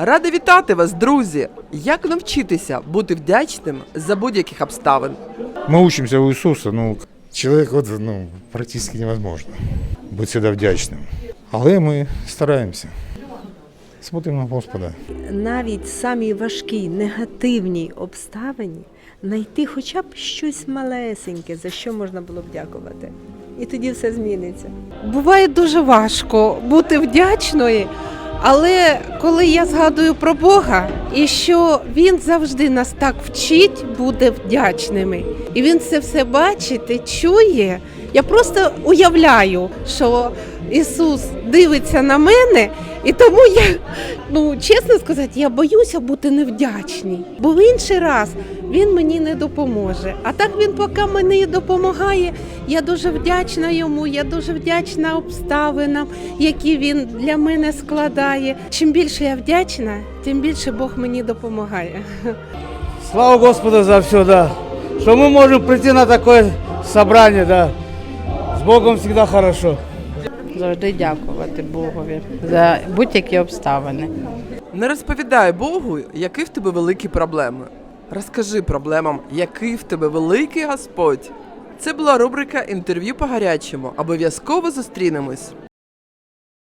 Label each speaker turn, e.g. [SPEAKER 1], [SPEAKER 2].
[SPEAKER 1] Рада вітати вас, друзі! Як навчитися бути вдячним за будь-яких обставин?
[SPEAKER 2] Мы учимся у Иисуса, ну, человек вот, ну, практически невозможно быть всегда вдячним. Але ми стараємося. Смотримо на Господа.
[SPEAKER 3] навіть самій важкій негативній обставині знайти хоча б щось малесеньке, за що можна було б дякувати. І тоді все зміниться.
[SPEAKER 4] Буває дуже важко бути вдячною, але коли я згадую про Бога і що Він завжди нас так вчить бути вдячними, і він це все бачить і чує. Я просто уявляю, що Ісус дивиться на мене, і тому я, ну чесно сказати, я боюся бути невдячній, бо в інший раз він мені не допоможе. А так він поки мені допомагає. Я дуже вдячна йому, я дуже вдячна обставинам, які він для мене складає. Чим більше я вдячна, тим більше Бог мені допомагає.
[SPEAKER 5] Слава Господу за все, да. Что мы можем прийти на такое собрание, да. С Богом всегда хорошо.
[SPEAKER 6] завжди дякувати Богові за будь-які обставини.
[SPEAKER 1] Не розповідай Богу, які в тебе великі проблеми. Розкажи проблемам, який в тебе великий Господь. Це була рубрика інтерв'ю по гарячому. Обов'язково зустрінемось.